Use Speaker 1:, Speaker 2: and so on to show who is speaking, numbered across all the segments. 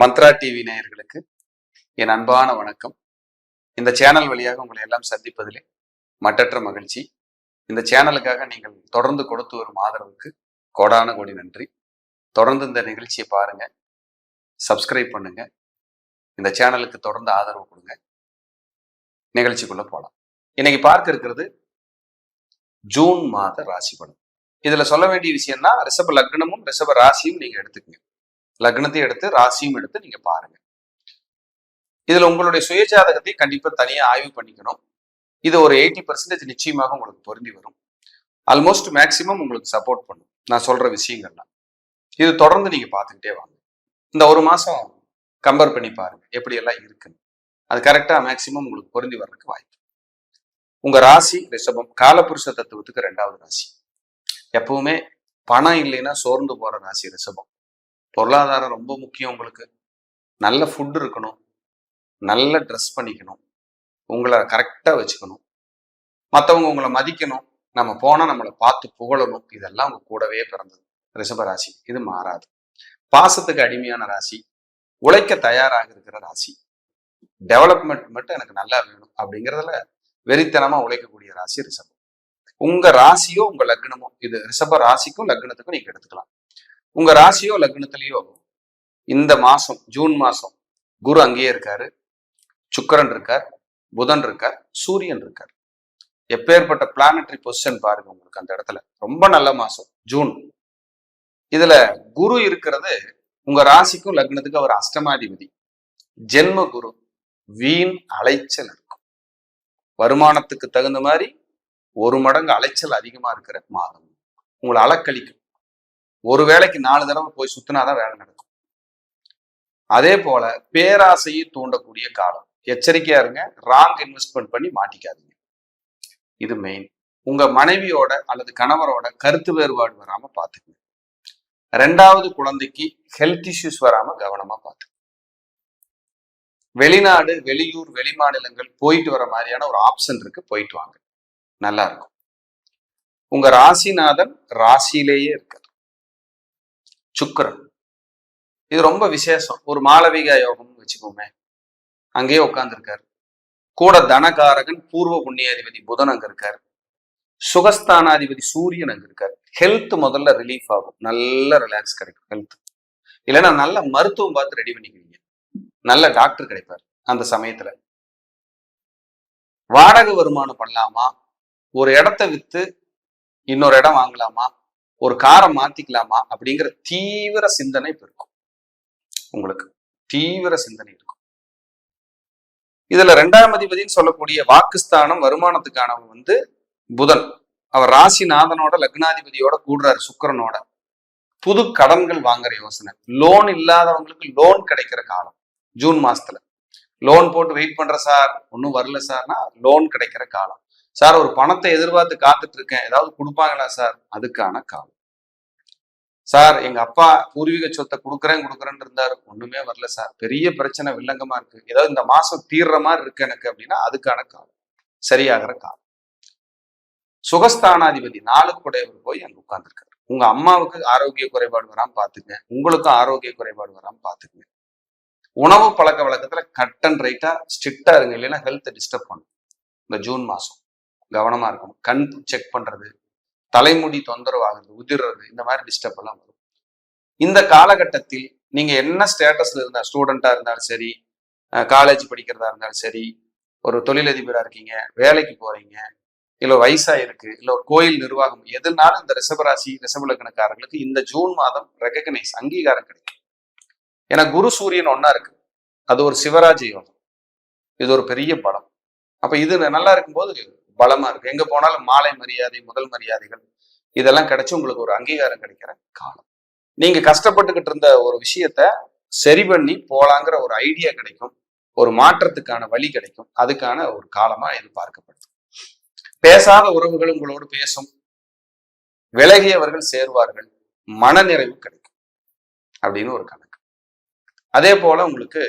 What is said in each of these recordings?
Speaker 1: Mantra TV நேயர்களுக்கு என் அன்பான வணக்கம். இந்த சேனல் வழியாக உங்களை எல்லாம் சந்திப்பதிலே மட்டற்ற மகிழ்ச்சி. இந்த சேனலுக்காக நீங்கள் தொடர்ந்து கொடுத்து வரும் ஆதரவுக்கு கோடான கோடி நன்றி. தொடர்ந்து இந்த நிகழ்ச்சியை பாருங்க. சப்ஸ்கிரைப் பண்ணுங்க. இந்த சேனலுக்கு தொடர்ந்து ஆதரவு கொடுங்க. நிகழ்ச்சிக்குள்ள போகலாம் இன்னைக்கு பார்க்க இருக்கிறது ஜூன் மாத ராசி பலன். இதுல சொல்ல வேண்டிய விஷயம்னா ரிஷப லக்னமும் ரிஷப ராசியும் நீங்க எடுத்துக்கங்க. லக்னத்தையும் எடுத்து ராசியும் எடுத்து நீங்க பாருங்க. இதுல உங்களுடைய சுயஜாதகத்தை கண்டிப்பா தனியா ஆய்வு பண்ணிக்கணும். இது ஒரு எயிட்டி பர்சன்டேஜ் நிச்சயமாக உங்களுக்கு பொருந்தி வரும். ஆல்மோஸ்ட் மேக்சிமம் உங்களுக்கு சப்போர்ட் பண்ணும். நான் சொல்ற விஷயங்கள்லாம். இது தொடர்ந்து நீங்க பார்த்துக்கிட்டே வாங்க. இந்த ஒரு மாசம் கம்பேர் பண்ணி பாருங்க. எப்படி எல்லாம் இருக்குன்னு. அது கரெக்டா மேக்சிமம் உங்களுக்கு பொருந்தி வர்றதுக்கு வாய்ப்பு. உங்க ராசி ரிஷபம் காலபுருஷ தத்துவத்துக்கு ரெண்டாவது ராசி. எப்பவுமே பணம் இல்லைன்னா சோர்ந்து போற ராசி ரிஷபம். பொருளாதாரம் ரொம்ப முக்கியம் உங்களுக்கு. நல்ல ஃபுட் இருக்கணும். நல்ல ட்ரெஸ் பண்ணிக்கணும். உங்களை கரெக்டாக வச்சுக்கணும். மற்றவங்க உங்களை மதிக்கணும். நம்ம போனால் நம்மளை பார்த்து புகழணும். இதெல்லாம் உங்க கூடவே பிறந்தது. ரிஷபராசி இது மாறாது. பாசத்துக்கு அடிமையான ராசி. உழைக்க தயாராக இருக்கிற ராசி. டெவலப்மெண்ட் மட்டும் எனக்கு நல்லா வேணும் அப்படிங்கிறதுல வெறித்தனமா உழைக்கக்கூடிய ராசி ரிஷபம். உங்க ராசியோ உங்க லக்னமோ இது ரிஷப ராசிக்கும் லக்னத்துக்கும் நீங்க எடுத்துக்கலாம். உங்க ராசியோ லக்னத்திலேயோ இந்த மாசம் ஜூன் மாசம் குரு அங்கேயே இருக்காரு. சுக்கரன் இருக்கார் புதன் இருக்கார் சூரியன் இருக்கார். எப்பேற்பட்ட பிளானட்டரி பொசிஷன் பாருங்க உங்களுக்கு அந்த இடத்துல. ரொம்ப நல்ல மாசம் ஜூன். இதுல குரு இருக்கிறது உங்க ராசிக்கும் லக்னத்துக்கும் அவர் அஷ்டமாதிபதி. ஜென்ம குரு வீண் அலைச்சல் இருக்கும். வருமானத்துக்கு தகுந்த மாதிரி ஒரு மடங்கு அலைச்சல் அதிகமா இருக்கிற மாதம். உங்களை அலக்கழிக்கும். ஒரு வேலைக்கு நாலு தடவை போய் சுத்தினாதான் வேலை நடக்கும். அதே போல பேராசையை தூண்டக்கூடிய காலம். எச்சரிக்கையா இருங்க. ராங் இன்வெஸ்ட்மெண்ட் பண்ணி மாட்டிக்காதீங்க. இது மெயின் உங்க மனைவியோட அல்லது கணவரோட கருத்து வேறுபாடு வராம பாத்துக்கங்க. ரெண்டாவது குழந்தைக்கு ஹெல்த் இஷ்யூஸ் வராம கவனமா பாத்துக்கங்க. வெளிநாடு வெளியூர் வெளி மாநிலங்கள் போயிட்டு வர மாதிரியான ஒரு ஆப்ஷன் இருக்கு. போயிட்டு வாங்க. நல்லா இருக்கும். உங்க ராசிநாதன் ராசியிலேயே இருக்கார். சுக்கரன். இது ரொம்ப விசேஷம். ஒரு மாளவிகா யோகம்னு வச்சுக்கோமே. அங்கேயே உட்காந்துருக்காரு கூட தனகாரகன் பூர்வ புண்ணியாதிபதி புதன் அங்க இருக்காரு. சுகஸ்தானாதிபதி சூரியன் அங்க இருக்காரு. ஹெல்த் முதல்ல ரிலீஃப் ஆகும். நல்ல ரிலாக்ஸ் கிடைக்கும் ஹெல்த் இல்லைன்னா நல்ல மருத்துவம் பார்த்து ரெடி பண்ணிக்கிறீங்க. நல்ல டாக்டர் கிடைப்பார் அந்த சமயத்துல. வாடகை வருமானம் பண்ணலாமா? ஒரு இடத்த வித்து இன்னொரு இடம் வாங்கலாமா? ஒரு காரை மாத்திக்கலாமா அப்படிங்கிற தீவிர சிந்தனை இப்ப இருக்கும். உங்களுக்கு தீவிர சிந்தனை இருக்கும். இதுல ரெண்டாம் அதிபதினு சொல்லக்கூடிய வாக்குஸ்தானம் வருமானத்துக்கானவன் வந்து புதன். அவர் ராசிநாதனோட லக்னாதிபதியோட கூடுறாரு சுக்கரனோட. புது கடன்கள் வாங்குற யோசனை. லோன் இல்லாதவங்களுக்கு லோன் கிடைக்கிற காலம். ஜூன் மாசத்துல. லோன் போட்டு வெயிட் பண்ற சார். ஒன்றும் வரல சார்னா லோன் கிடைக்கிற காலம். சார் ஒரு பணத்தை எதிர்பார்த்து காத்துட்டு இருக்கேன் ஏதாவது கொடுப்பாங்களா சார்? அதுக்கான காலம். சார் எங்க அப்பா பூர்வீக சொத்தை கொடுக்குறேன் கொடுக்குறேன்னு இருந்தாரு. ஒண்ணுமே வரல சார். பெரிய பிரச்சனை வில்லங்கமா இருக்கு. ஏதாவது இந்த மாசம் தீர்ற மாதிரி இருக்கு எனக்கு அப்படின்னா அதுக்கான காலம். சரியாகிற காலம். சுகஸ்தானாதிபதி நாளுக்குடையவர் போய் அங்க உட்கார்ந்துருக்காரு. உங்க அம்மாவுக்கு ஆரோக்கிய குறைபாடு வராம பாத்துக்கங்க உங்களுக்கும் ஆரோக்கிய குறைபாடு வராம பாத்துக்கங்க. உணவு பழக்க வழக்கத்துல கட் அண்ட் ரைட்டா ஸ்ட்ரிக்டா இருங்க. இல்லைன்னா ஹெல்த்தை டிஸ்டர்ப் பண்ணும். இந்த ஜூன் மாசம். கவனமா இருக்கணும். கண் செக் பண்றது தலைமுடி தொந்தரவாகிறது உதிர்றது இந்த மாதிரி டிஸ்டர்ப் எல்லாம் வரும். இந்த காலகட்டத்தில் நீங்க என்ன ஸ்டேட்டஸ்ல இருந்தா ஸ்டூடெண்டா இருந்தாலும் சரி காலேஜ் படிக்கிறதா இருந்தாலும் சரி ஒரு தொழிலதிபரா இருக்கீங்க வேலைக்கு போறீங்க இல்ல வயசா இருக்கு இல்ல ஒரு கோயில் நிர்வாகம் எதுனாலும் இந்த ரிஷபராசி ரிஷபலக்கணக்காரர்களுக்கு இந்த ஜூன் மாதம் ரெகக்னைஸ் அங்கீகாரம் கிடைக்கும். ஏன்னா குரு சூரியன் ஒன்னா இருக்கு. அது ஒரு சிவராஜ யோகம் இது ஒரு பெரிய படம். அப்ப இது நல்லா இருக்கும்போது பலமா இருக்கு. எங்க போனாலும் மாலை மரியாதை முதல் மரியாதைகள் இதெல்லாம் கிடைச்சு உங்களுக்கு ஒரு அங்கீகாரம் கிடைக்கிற காலம். நீங்க கஷ்டப்பட்டுக்கிட்டு இருந்த ஒரு விஷயத்த சரி பண்ணி போலாங்கிற ஒரு ஐடியா கிடைக்கும். ஒரு மாற்றத்துக்கான வழி கிடைக்கும். அதுக்கான ஒரு காலமா இது பார்க்கப்படுது. பேசாத உறவுகள் உங்களோடு பேசும். விலகியவர்கள் சேருவார்கள். மனநிறைவு கிடைக்கும். அப்படின்னு ஒரு கணக்கு. அதே போல உங்களுக்கு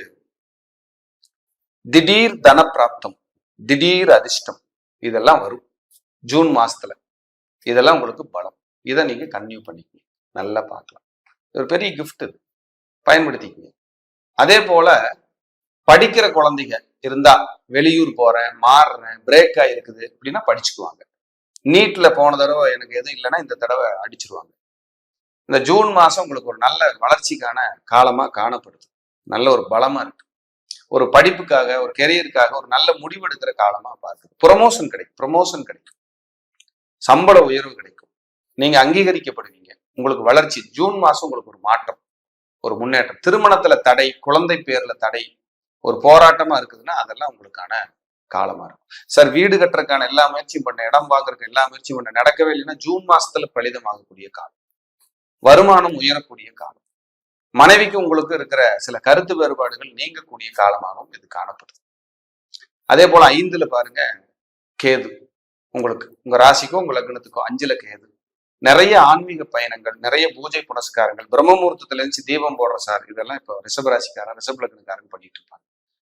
Speaker 1: திடீர் தனப்பிராப்தம் திடீர் அதிர்ஷ்டம் இதெல்லாம் வரும். ஜூன் மாசத்துல. இதெல்லாம் உங்களுக்கு பலம். இதை நீங்க கன்டினியூ பண்ணிக்கணும் நல்லா பார்க்கலாம். ஒரு பெரிய கிஃப்ட் இது. பயன்படுத்திக்கங்க. அதே போல படிக்கிற குழந்தைங்க இருந்தா வெளியூர் போறேன் மாறுறேன் பிரேக் ஆயிருக்குது அப்படின்னா படிச்சுக்குவாங்க. நீட்ல போன தடவை எனக்கு எதுவும் இல்லைன்னா இந்த தடவை அடிச்சிருவாங்க. இந்த ஜூன் மாசம் உங்களுக்கு ஒரு நல்ல வளர்ச்சிக்கான காலமா காணப்படுது. நல்ல ஒரு பலமா இருக்கு. ஒரு படிப்புக்காக ஒரு கெரியருக்காக ஒரு நல்ல முடிவெடுக்கிற காலமா பார்க்குது ப்ரொமோஷன் கிடைக்கும். ப்ரொமோஷன் கிடைக்கும். சம்பள உயர்வு கிடைக்கும். நீங்க அங்கீகரிக்கப்படுவீங்க. உங்களுக்கு வளர்ச்சி. ஜூன் மாசம் உங்களுக்கு ஒரு மாற்றம். ஒரு முன்னேற்றம். திருமணத்துல தடை குழந்தை பேர்ல தடை ஒரு போராட்டமா இருக்குதுன்னா அதெல்லாம் உங்களுக்கான காலமா இருக்கும். சார் வீடு கட்டுறதுக்கான எல்லா முயற்சியும் பண்ண இடம் வாங்குறதுக்கு எல்லா முயற்சியும் பண்ண நடக்கவே இல்லைன்னா ஜூன் மாசத்துல பலிதமாகக்கூடிய காலம். வருமானம் உயரக்கூடிய காலம். மனைவிக்கு உங்களுக்கு இருக்கிற சில கருத்து வேறுபாடுகள் நீங்கக்கூடிய காலமாகவும் இது காணப்படுது. அதே போல ஐந்துல பாருங்க கேது. உங்களுக்கு உங்க ராசிக்கும் உங்க லக்னத்துக்கும் அஞ்சுல கேது. நிறைய ஆன்மீக பயணங்கள் நிறைய பூஜை புனஸ்காரங்கள் பிரம்மமுகூர்த்தத்துல இருந்து தீபம் போடுற சார் இதெல்லாம் இப்போ ரிஷபராசிக்காரன் ரிஷப லக்னக்காரன் பண்ணிட்டு இருப்பாங்க.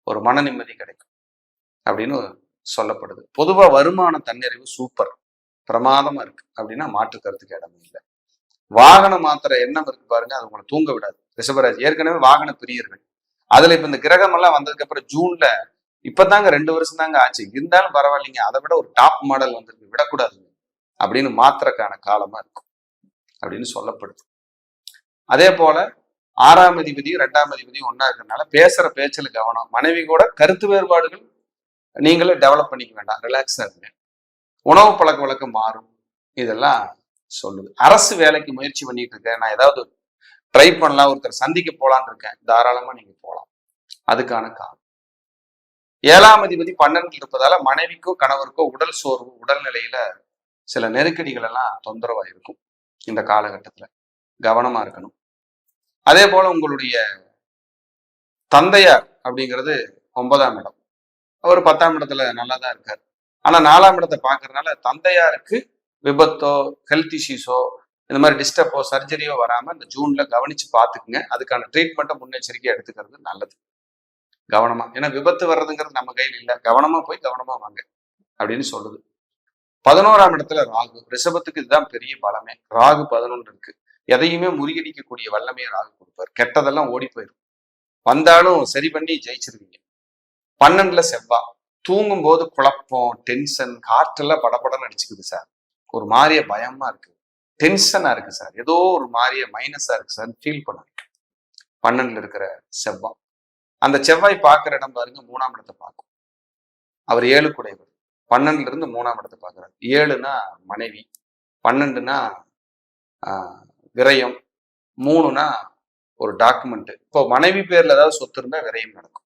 Speaker 1: ஒரு மன நிம்மதி கிடைக்கும் அப்படின்னு சொல்லப்படுது. பொதுவா வருமான தன்னிறைவு சூப்பர் பிரமாதமா இருக்கு. அப்படின்னா மாற்று கருத்துக்கு இடமே இல்லை. வாகனம் மாத்திர எண்ணம் இருக்கு பாருங்க அது உங்களை தூங்க விடாது. ரிஷபராசி. ஏற்கனவே வாகன பிரியர்கள் அதுல இப்ப இந்த கிரகம் எல்லாம் வந்ததுக்கு அப்புறம் ஜூன்ல இப்பதாங்க ரெண்டு வருஷம் தாங்க ஆச்சு. இருந்தாலும் பரவாயில்லைங்க. அதை விட ஒரு டாப் மாடல் வந்திருக்கு. விடக்கூடாதுங்க. அப்படின்னு மாத்திரக்கான காலமா இருக்கும். அப்படின்னு சொல்லப்படுது. அதே போல ஆறாம் அதிபதியும் ரெண்டாம் அதிபதியும் ஒன்னா இருக்கிறதுனால பேசுற பேச்சில் கவனம். மனைவி கூட கருத்து வேறுபாடுகள் நீங்களே டெவலப் பண்ணிக்க வேண்டாம். ரிலாக்ஸா இருங்க. உணவு பழக்க வழக்கம் மாறும். இதெல்லாம் சொல்லுது. அரசு வேலைக்கு முயற்சி பண்ணிட்டு இருக்கேன். நான் ஏதாவது ட்ரை பண்ணலாம். ஒருத்தர் சந்திக்க போலான்னு இருக்கேன். தாராளமா நீங்க போகலாம் அதுக்கான காரணம். ஏழாம் அதிபதி பன்னெண்டு இருப்பதால மனைவிக்கோ கணவருக்கோ உடல் சோர்வு உடல்நிலையில சில நெருக்கடிகள் எல்லாம் தொந்தரவா இருக்கும் இந்த காலகட்டத்துல. கவனமா இருக்கணும். அதே போல உங்களுடைய தந்தையார் அப்படிங்கிறது ஒன்பதாம் இடம். அவர் பத்தாம் இடத்துல நல்லா தான் இருக்காரு. ஆனா நாலாம் இடத்தை பாக்குறதுனால தந்தையாருக்கு விபத்தோ ஹெல்த் இஷ்யூஸோ இந்த மாதிரி டிஸ்டர்போ சர்ஜரியோ வராம இந்த ஜூன்ல கவனிச்சு பார்த்துக்குங்க அதுக்கான ட்ரீட்மெண்ட்டை முன்னெச்சரிக்கையா எடுத்துக்கிறது நல்லது. கவனமா. ஏன்னா விபத்து வர்றதுங்கிறது நம்ம கையில் இல்லை. கவனமா போய் கவனமா வாங்க அப்படின்னு சொல்லுது. பதினோராம் இடத்துல ராகு. ரிஷபத்துக்கு இதுதான் பெரிய பலமே. ராகு பதினொன்று இருக்கு. எதையுமே முறியடிக்கக்கூடிய வல்லமையை ராகு கொடுப்பார். கெட்டதெல்லாம் ஓடி போயிடும் வந்தாலும் சரி பண்ணி ஜெயிச்சிருவீங்க. பன்னெண்டுல செவ்வா. தூங்கும் போது குழப்பம் டென்ஷன் காற்றெல்லாம் படபடன்னு அடிச்சுக்குது சார் ஒரு மாதிரிய பயமா இருக்கு. டென்ஷனா இருக்கு சார் ஏதோ ஒரு மாதிரிய மைனஸா இருக்கு சார் ஃபீல் பண்ணுங்க பன்னெண்டுல இருக்கிற செவ்வாய். அந்த செவ்வாய் பார்க்குற இடம் பாருங்க மூணாம் இடத்தை பார்க்கும். அவர் ஏழு குடைவர் பன்னெண்டுல இருந்து மூணாம் இடத்தை பார்க்குறாரு. ஏழுனா மனைவி பன்னெண்டுனா விரயம் மூணுனா ஒரு டாக்குமெண்ட் இப்போ மனைவி பேர்ல ஏதாவது சொத்து இருந்தா விரயம் நடக்கும்.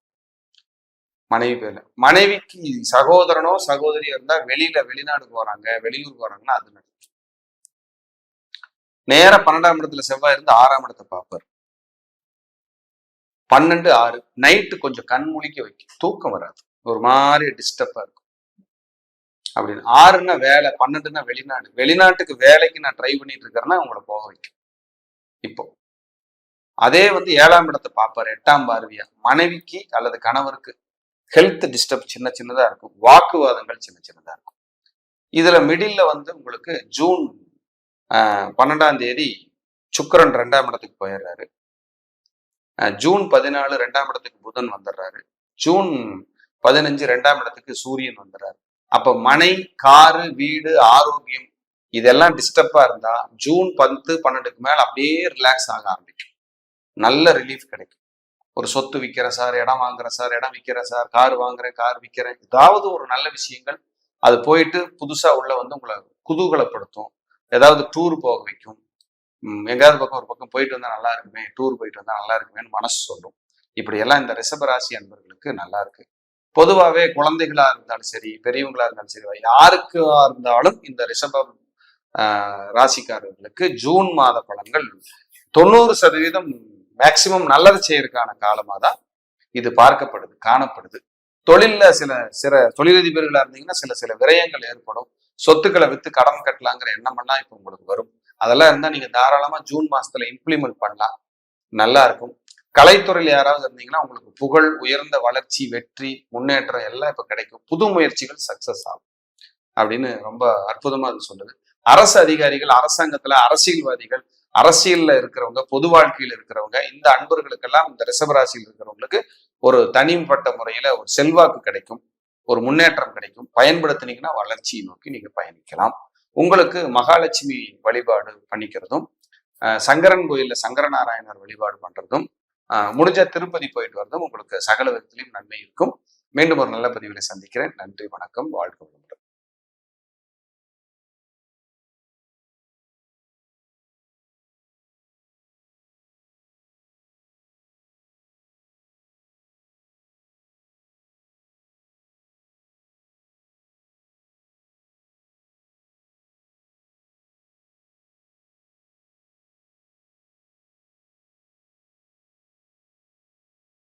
Speaker 1: மனைவி பேர்ல. மனைவிக்கு சகோதரனோ சகோதரியோ இருந்தா வெளியில வெளிநாடு போறாங்க வெளியூர் போறாங்கன்னா அது நடக்கும். நேர பன்னெண்டாம் இடத்துல செவ்வாய் இருந்து ஆறாம் இடத்தை பார்ப்பார். பன்னெண்டு ஆறு நைட்டு கொஞ்சம் கண் முழிக்க வைக்கும். தூக்கம் வராது. ஒரு மாதிரி டிஸ்டர்பா இருக்கும். அப்படின்னு. ஆறுன்னா வேலை பன்னெண்டுன்னா வெளிநாடு. வெளிநாட்டுக்கு வேலைக்கு நான் ட்ரை பண்ணிட்டு இருக்கிறேன்னா உங்களை போக வைக்கும். இப்போ. அதே வந்து ஏழாம் இடத்தை பார்ப்பார். எட்டாம் பார்வையா. மனைவிக்கு அல்லது கணவருக்கு ஹெல்த் டிஸ்டர்ப் சின்ன சின்னதா இருக்கும். வாக்குவாதங்கள் சின்ன சின்னதா இருக்கும். இதுல மிடில்ல வந்து உங்களுக்கு ஜூன் பன்னெண்டாம் தேதி சுக்கரன் ரெண்டாம் இடத்துக்கு போயிடுறாரு. ஜூன் பதினாலு ரெண்டாம் இடத்துக்கு புதன் வந்துடுறாரு. ஜூன் பதினஞ்சு ரெண்டாம் இடத்துக்கு சூரியன் வந்துடுறாரு. அப்ப மனை காரு வீடு ஆரோக்கியம் இதெல்லாம் டிஸ்டர்பா இருந்தா ஜூன் பத்து பன்னெண்டுக்கு மேல அப்படியே ரிலாக்ஸ் ஆக ஆரம்பிக்கும். நல்ல ரிலீஃப் கிடைக்கும். ஒரு சொத்து விற்கிற சார் இடம் வாங்குற சார் இடம் விற்கிற சார் கார் வாங்குறேன் கார் விற்கிறேன் ஏதாவது ஒரு நல்ல விஷயங்கள் அது போயிட்டு புதுசா உள்ள வந்து உங்களை குதூகலப்படுத்தும். ஏதாவது டூர் போக வைக்கும். எங்காவது பக்கம் ஒரு பக்கம் போயிட்டு வந்தா நல்லா இருக்குமே டூர் போயிட்டு வந்தா நல்லா இருக்குமேன்னு மனசு சொல்லும். இப்படியெல்லாம் இந்த ரிஷபராசி அன்பர்களுக்கு நல்லா இருக்கு. பொதுவாகவே குழந்தைகளா இருந்தாலும் சரி பெரியவங்களா இருந்தாலும் சரி யாருக்கா இருந்தாலும் இந்த ரிஷபம் ராசிக்காரர்களுக்கு ஜூன் மாத பலன்கள் தொண்ணூறு சதவீதம் மேக்சிமம் நல்லது செய்யறதுக்கான காலமாக தான் இது பார்க்கப்படுது காணப்படுது. தொழில்ல சில சில தொழிலதிபர்களா இருந்தீங்கன்னா சில சில விரயங்கள் ஏற்படும். சொத்துக்களை வித்து கடன் கட்டலாங்கிற எண்ணம் எல்லாம் இப்போ உங்களுக்கு வரும். அதெல்லாம் இருந்தா நீங்க தாராளமா ஜூன் மாசத்துல இம்ப்ளிமெண்ட் பண்ணலாம். நல்லா இருக்கும். கலைத்துறையில் யாராவது இருந்தீங்கன்னா உங்களுக்கு புகழ் உயர்ந்த வளர்ச்சி வெற்றி முன்னேற்றம் எல்லாம் இப்ப கிடைக்கும். புது முயற்சிகள் சக்சஸ் ஆகும். அப்படின்னு ரொம்ப அற்புதமா அது சொல்லுது. அரசு அதிகாரிகள் அரசாங்கத்துல அரசியல்வாதிகள் அரசியல்ல இருக்கிறவங்க பொது வாழ்க்கையில் இருக்கிறவங்க இந்த அன்பர்களுக்கெல்லாம் இந்த ரிஷபராசியில் இருக்கிறவங்களுக்கு ஒரு தனிப்பட்ட முறையில ஒரு செல்வாக்கு கிடைக்கும். ஒரு முன்னேற்றம் கிடைக்கும். பயன்படுத்தினீங்கன்னா வளர்ச்சியை நோக்கி நீங்க பயணிக்கலாம். உங்களுக்கு மகாலட்சுமி வழிபாடு பண்ணிக்கிறதும் சங்கரன் கோயில்ல சங்கரநாராயணர் வழிபாடு பண்றதும் முடிஞ்ச திருப்பதி போயிட்டு வரதும் உங்களுக்கு சகல விதத்திலையும் நன்மை இருக்கும். மீண்டும் ஒரு நல்ல பதிவிலை சந்திக்கிறேன். நன்றி வணக்கம். வாழ்க்கை வளமுடன்.